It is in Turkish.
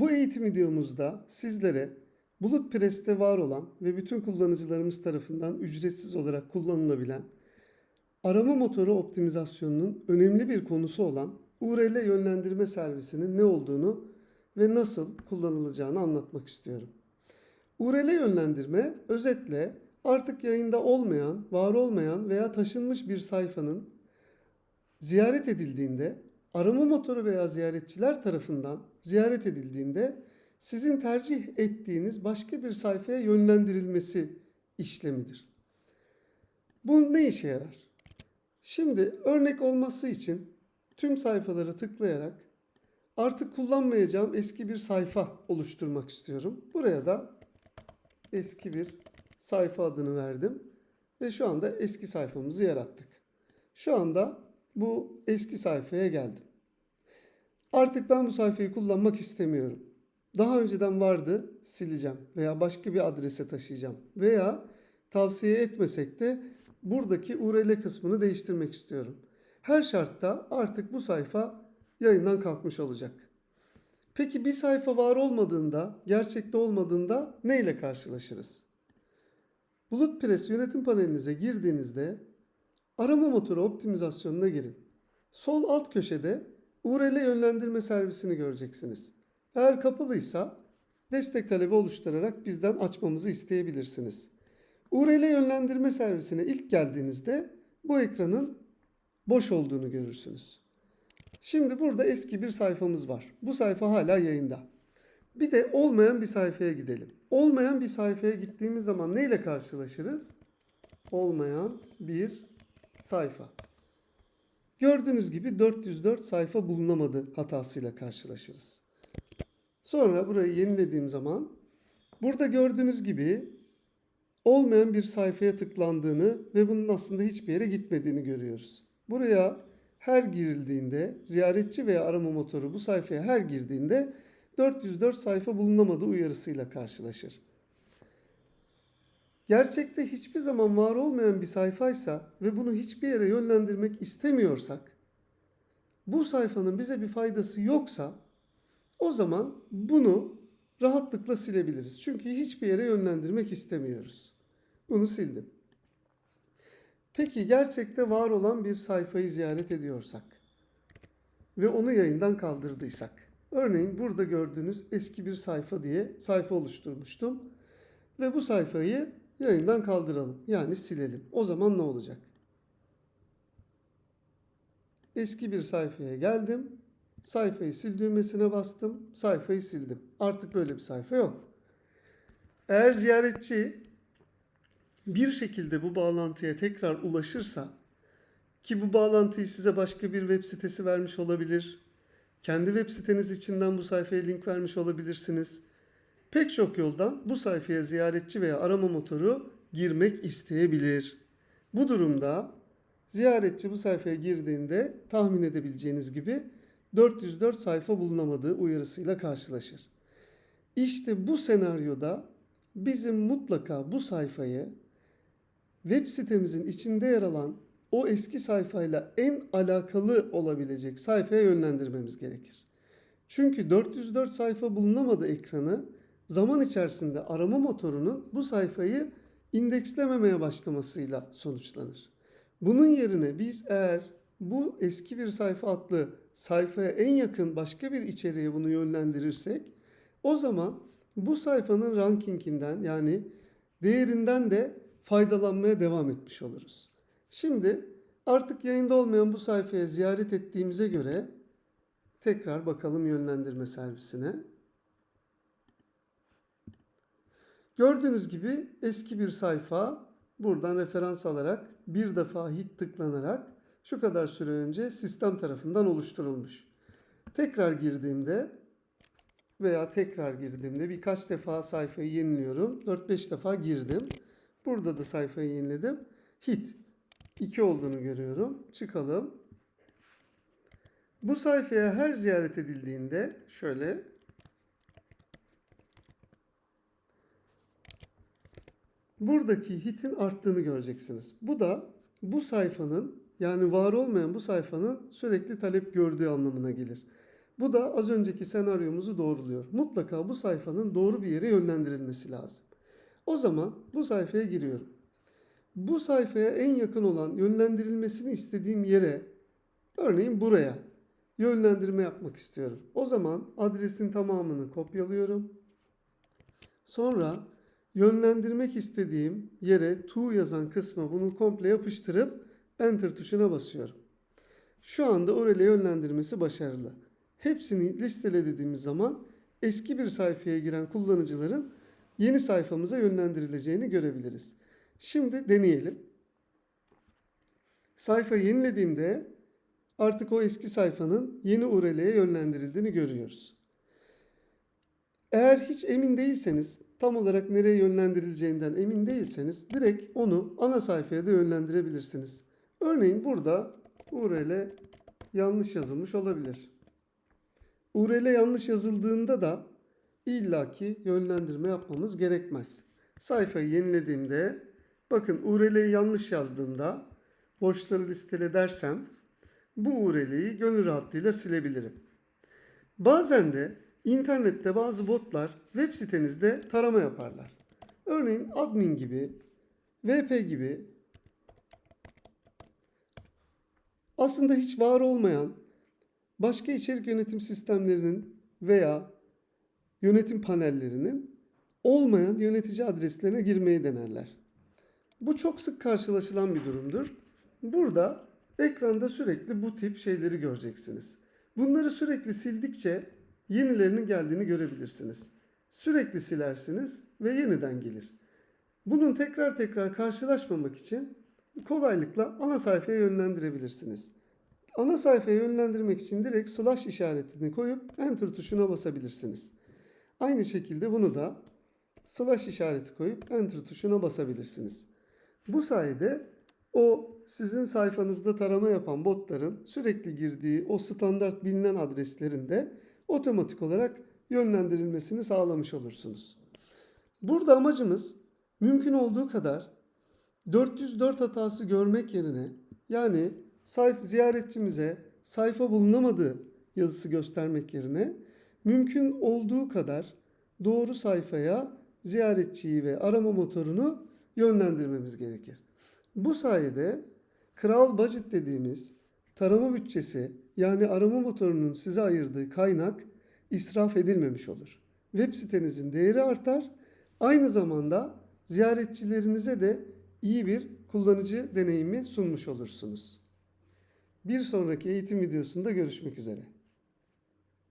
Bu eğitim videomuzda sizlere Bulut Press'te var olan ve bütün kullanıcılarımız tarafından ücretsiz olarak kullanılabilen arama motoru optimizasyonunun önemli bir konusu olan URL yönlendirme servisinin ne olduğunu ve nasıl kullanılacağını anlatmak istiyorum. URL yönlendirme özetle artık yayında olmayan, var olmayan veya taşınmış bir sayfanın ziyaret edildiğinde arama motoru veya ziyaretçiler tarafından ziyaret edildiğinde sizin tercih ettiğiniz başka bir sayfaya yönlendirilmesi işlemidir. Bu ne işe yarar? Şimdi örnek olması için tüm sayfaları tıklayarak artık kullanmayacağım eski bir sayfa oluşturmak istiyorum. Buraya da eski bir sayfa adını verdim ve şu anda eski sayfamızı yarattık. Şu anda bu eski sayfaya geldim. Artık ben bu sayfayı kullanmak istemiyorum. Daha önceden vardı, sileceğim veya başka bir adrese taşıyacağım veya tavsiye etmesek de buradaki URL kısmını değiştirmek istiyorum. Her şartta artık bu sayfa yayından kalkmış olacak. Peki bir sayfa var olmadığında, gerçekte olmadığında ne ile karşılaşırız? Bulut Press yönetim panelinize girdiğinizde arama motoru optimizasyonuna girin. Sol alt köşede URL yönlendirme servisini göreceksiniz. Eğer kapalıysa destek talebi oluşturarak bizden açmamızı isteyebilirsiniz. URL yönlendirme servisine ilk geldiğinizde bu ekranın boş olduğunu görürsünüz. Şimdi burada eski bir sayfamız var. Bu sayfa hala yayında. Bir de olmayan bir sayfaya gidelim. Olmayan bir sayfaya gittiğimiz zaman neyle karşılaşırız? Olmayan bir sayfa. Gördüğünüz gibi 404 sayfa bulunamadı hatasıyla karşılaşırız. Sonra burayı yenilediğim zaman burada gördüğünüz gibi olmayan bir sayfaya tıklandığını ve bunun aslında hiçbir yere gitmediğini görüyoruz. Buraya her girildiğinde ziyaretçi veya arama motoru bu sayfaya her girdiğinde 404 sayfa bulunamadı uyarısıyla karşılaşır. Gerçekte hiçbir zaman var olmayan bir sayfaysa ve bunu hiçbir yere yönlendirmek istemiyorsak, bu sayfanın bize bir faydası yoksa o zaman bunu rahatlıkla silebiliriz. Çünkü hiçbir yere yönlendirmek istemiyoruz. Bunu sildim. Peki gerçekte var olan bir sayfayı ziyaret ediyorsak ve onu yayından kaldırdıysak. Örneğin burada gördüğünüz eski bir sayfa diye sayfa oluşturmuştum. Ve bu sayfayı yayından kaldıralım. Yani silelim. O zaman ne olacak? Eski bir sayfaya geldim. Sayfayı sil düğmesine bastım. Sayfayı sildim. Artık böyle bir sayfa yok. Eğer ziyaretçi bir şekilde bu bağlantıya tekrar ulaşırsa ki bu bağlantıyı size başka bir web sitesi vermiş olabilir. Kendi web siteniz içinden bu sayfaya link vermiş olabilirsiniz. Pek çok yoldan bu sayfaya ziyaretçi veya arama motoru girmek isteyebilir. Bu durumda ziyaretçi bu sayfaya girdiğinde tahmin edebileceğiniz gibi 404 sayfa bulunamadığı uyarısıyla karşılaşır. İşte bu senaryoda bizim mutlaka bu sayfayı web sitemizin içinde yer alan o eski sayfayla en alakalı olabilecek sayfaya yönlendirmemiz gerekir. Çünkü 404 sayfa bulunamadı ekranı zaman içerisinde arama motorunun bu sayfayı indekslememeye başlamasıyla sonuçlanır. Bunun yerine biz eğer bu eski bir sayfa adlı sayfaya en yakın başka bir içeriğe bunu yönlendirirsek o zaman bu sayfanın rankinginden yani değerinden de faydalanmaya devam etmiş oluruz. Şimdi artık yayında olmayan bu sayfaya ziyaret ettiğimize göre tekrar bakalım yönlendirme servisine. Gördüğünüz gibi eski bir sayfa buradan referans alarak bir defa hit tıklanarak şu kadar süre önce sistem tarafından oluşturulmuş. Tekrar girdiğimde veya tekrar girdiğimde birkaç defa sayfayı yeniliyorum. 4-5 defa girdim. Burada da sayfayı yeniledim. Hit 2 olduğunu görüyorum. Çıkalım. Bu sayfaya her ziyaret edildiğinde şöyle buradaki hitin arttığını göreceksiniz. Bu da bu sayfanın yani var olmayan bu sayfanın sürekli talep gördüğü anlamına gelir. Bu da az önceki senaryomuzu doğruluyor. Mutlaka bu sayfanın doğru bir yere yönlendirilmesi lazım. O zaman bu sayfaya giriyorum. Bu sayfaya en yakın olan yönlendirilmesini istediğim yere, örneğin buraya yönlendirme yapmak istiyorum. O zaman adresin tamamını kopyalıyorum. Sonra yönlendirmek istediğim yere to yazan kısma bunu komple yapıştırıp enter tuşuna basıyorum. Şu anda oraya yönlendirmesi başarılı. Hepsini listele dediğimiz zaman eski bir sayfaya giren kullanıcıların yeni sayfamıza yönlendirileceğini görebiliriz. Şimdi deneyelim. Sayfa yenilediğimde artık o eski sayfanın yeni URL'ye yönlendirildiğini görüyoruz. Eğer hiç emin değilseniz, tam olarak nereye yönlendirileceğinden emin değilseniz direkt onu ana sayfaya da yönlendirebilirsiniz. Örneğin burada URL yanlış yazılmış olabilir. URL yanlış yazıldığında da illaki yönlendirme yapmamız gerekmez. Sayfayı yenilediğimde bakın URL'yi yanlış yazdığımda boşları listele dersem bu URL'yi gönül rahatlığıyla silebilirim. Bazen de internette bazı botlar web sitenizde tarama yaparlar. Örneğin admin gibi, VP gibi aslında hiç var olmayan başka içerik yönetim sistemlerinin veya yönetim panellerinin olmayan yönetici adreslerine girmeyi denerler. Bu çok sık karşılaşılan bir durumdur. Burada ekranda sürekli bu tip şeyleri göreceksiniz. Bunları sürekli sildikçe yenilerinin geldiğini görebilirsiniz. Sürekli silersiniz ve yeniden gelir. Bunun tekrar tekrar karşılaşmamak için kolaylıkla ana sayfaya yönlendirebilirsiniz. Ana sayfaya yönlendirmek için direkt slash işaretini koyup enter tuşuna basabilirsiniz. Aynı şekilde bunu da slash işareti koyup enter tuşuna basabilirsiniz. Bu sayede o sizin sayfanızda tarama yapan botların sürekli girdiği o standart bilinen adreslerinde otomatik olarak yönlendirilmesini sağlamış olursunuz. Burada amacımız mümkün olduğu kadar 404 hatası görmek yerine yani sayf ziyaretçimize sayfa bulunamadığı yazısı göstermek yerine mümkün olduğu kadar doğru sayfaya ziyaretçiyi ve arama motorunu yönlendirmemiz gerekir. Bu sayede kral budget dediğimiz tarama bütçesi yani arama motorunun size ayırdığı kaynak israf edilmemiş olur. Web sitenizin değeri artar. Aynı zamanda ziyaretçilerinize de iyi bir kullanıcı deneyimi sunmuş olursunuz. Bir sonraki eğitim videosunda görüşmek üzere.